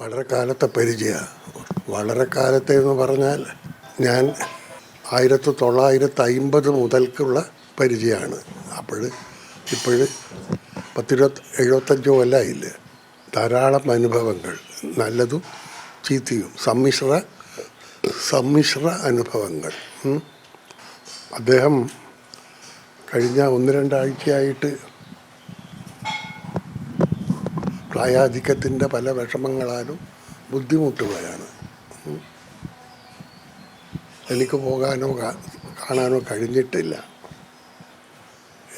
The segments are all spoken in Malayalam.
വളരെ കാലത്തെ പരിചയമാണ് വളരെ കാലത്തെ എന്ന് പറഞ്ഞാൽ ഞാൻ ആയിരത്തി തൊള്ളായിരത്തി അമ്പത് മുതൽക്കുള്ള പരിചയമാണ്. അപ്പോൾ ഇപ്പോൾ പത്തിരുപത്തി എഴുപത്തഞ്ചോ കൊല്ലമായില്ലേ ധാരാളം അനുഭവങ്ങൾ. നല്ലതും ചീത്തയും. സമ്മിശ്ര സമ്മിശ്ര അനുഭവങ്ങൾ. അദ്ദേഹം കഴിഞ്ഞ ഒന്ന് രണ്ടാഴ്ചയായിട്ട് പ്രായാധിക്യത്തിന്റെ പല വിഷമങ്ങളാലും ബുദ്ധിമുട്ടുകയാണ്. എനിക്ക് പോകാനോ കാണാനോ കഴിഞ്ഞിട്ടില്ല.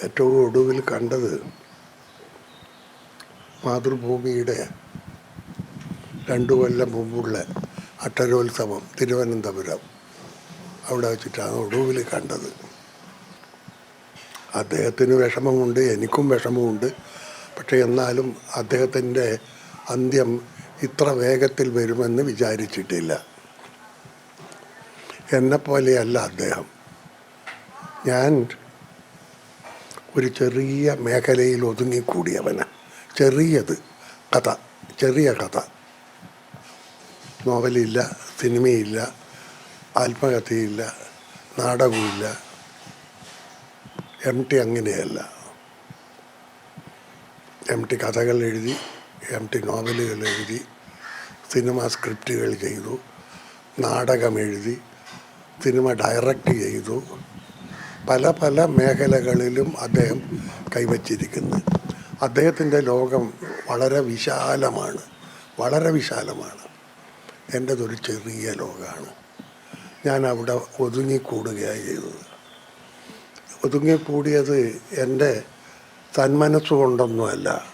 ഏറ്റവും ഒടുവിൽ കണ്ടത് മാതൃഭൂമിയുടെ രണ്ടു കൊല്ലം മുമ്പുള്ള അട്ടരോത്സവം തിരുവനന്തപുരം. അവിടെ വെച്ചിട്ടാണ് ഒടുവിൽ കണ്ടത്. അദ്ദേഹത്തിന് വിഷമമുണ്ട് എനിക്കും വിഷമമുണ്ട്. പക്ഷേ എന്നാലും അദ്ദേഹത്തിന്റെ അന്ത്യം ഇത്ര വേഗത്തിൽ വരുമെന്ന് വിചാരിച്ചിട്ടില്ല. എന്നെപ്പോലെയല്ല അദ്ദേഹം. ഞാൻ ഒരു ചെറിയ മേഖലയിൽ ഒതുങ്ങിക്കൂടിയവന്. ചെറിയത് കഥ ചെറിയ കഥ. നോവലില്ല സിനിമയില്ല ആത്മകഥയില്ല നാടകമില്ല എം ടി അങ്ങനെയല്ല. എം ടി കഥകൾ എഴുതി എം ടി നോവലുകൾ എഴുതി സിനിമ സ്ക്രിപ്റ്റുകൾ ചെയ്തു നാടകം എഴുതി സിനിമ ഡയറക്റ്റ് ചെയ്തു പല പല മേഖലകളിലും അദ്ദേഹം കൈവച്ചിരിക്കുന്നു. അദ്ദേഹത്തിന്റെ ലോകം വളരെ വിശാലമാണ് വളരെ വിശാലമാണ്. എന്റെതൊരു ചെറിയ ലോകമാണ്. ഞാൻ അവിടെ ഒതുങ്ങിക്കൂടുകയാണ് ചെയ്തത്. ഒതുങ്ങിക്കൂടിയത് എന്റെ തന്മനസ്സുകൊണ്ടൊന്നുമല്ല.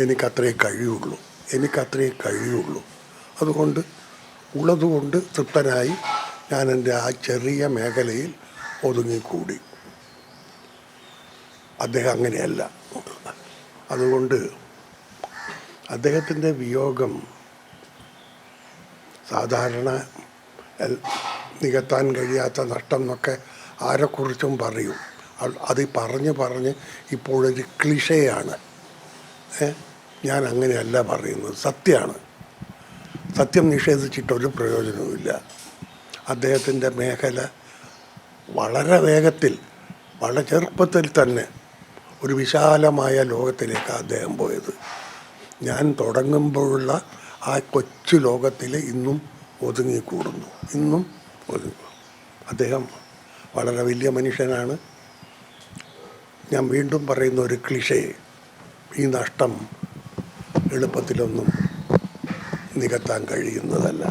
എനിക്കത്രേ കഴിയുള്ളൂ. എനിക്കത്രേ കഴിയുള്ളൂ. അതുകൊണ്ട് ഉള്ളതുകൊണ്ട് തൃപ്തനായി ഞാൻ എന്റെ ആ ചെറിയ മേഖലയിൽ ഒതുങ്ങിക്കൂടി. അദ്ദേഹം അങ്ങനെയല്ല. അതുകൊണ്ട് അദ്ദേഹത്തിന്റെ വിയോഗം സാധാരണ നികത്താൻ കഴിയാത്ത നഷ്ടം എന്നൊക്കെ ആരെക്കുറിച്ചും പറയും. അത് പറഞ്ഞ് പറഞ്ഞ് ഇപ്പോഴൊരു ക്ലിഷയാണ്. ഞാൻ അങ്ങനെയല്ല പറയുന്നത്. സത്യമാണ്. സത്യം നിഷേധിച്ചിട്ടൊരു പ്രയോജനവുമില്ല. അദ്ദേഹത്തിന്റെ മേഖല വളരെ വേഗത്തിൽ വളരെ ചെറുപ്പത്തിൽ തന്നെ ഒരു വിശാലമായ ലോകത്തിലേക്ക് അദ്ദേഹം പോയത്. ഞാൻ തുടങ്ങുമ്പോഴുള്ള ആ കൊച്ചു ലോകത്തിൽ ഇന്നും ഒതുങ്ങിക്കൂടുന്നു. ഇന്നും ഒതുങ്ങും. അദ്ദേഹം വളരെ വലിയ മനുഷ്യനാണ്. ഞാൻ വീണ്ടും പറയുന്ന ഒരു ക്ലിഷേ ഈ നഷ്ടം എളുപ്പത്തിലൊന്നും നികത്താൻ കഴിയുന്നതല്ല.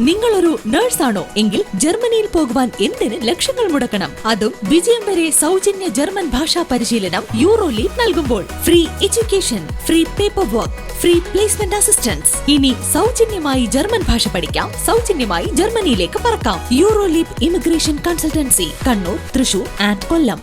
നിങ്ങളൊരു നഴ്സാണോ? എങ്കിൽ ജർമ്മനിയിൽ പോകുവാൻ എന്തിന് ലക്ഷങ്ങൾ മുടക്കണം? അതും വിജയം വരെ സൗജന്യ ജർമ്മൻ ഭാഷാ പരിശീലനം യൂറോ ലീഗ് നൽകുമ്പോൾ. Free education free paper work free placement assistance ഇനി സൗജന്യമായി ജർമ്മൻ ഭാഷ പഠിക്കാം. സൗജന്യമായി ജർമ്മനിയിലേക്ക് പറക്കാം. Euro League immigration consultancy Kannur Thrissur and Kollam.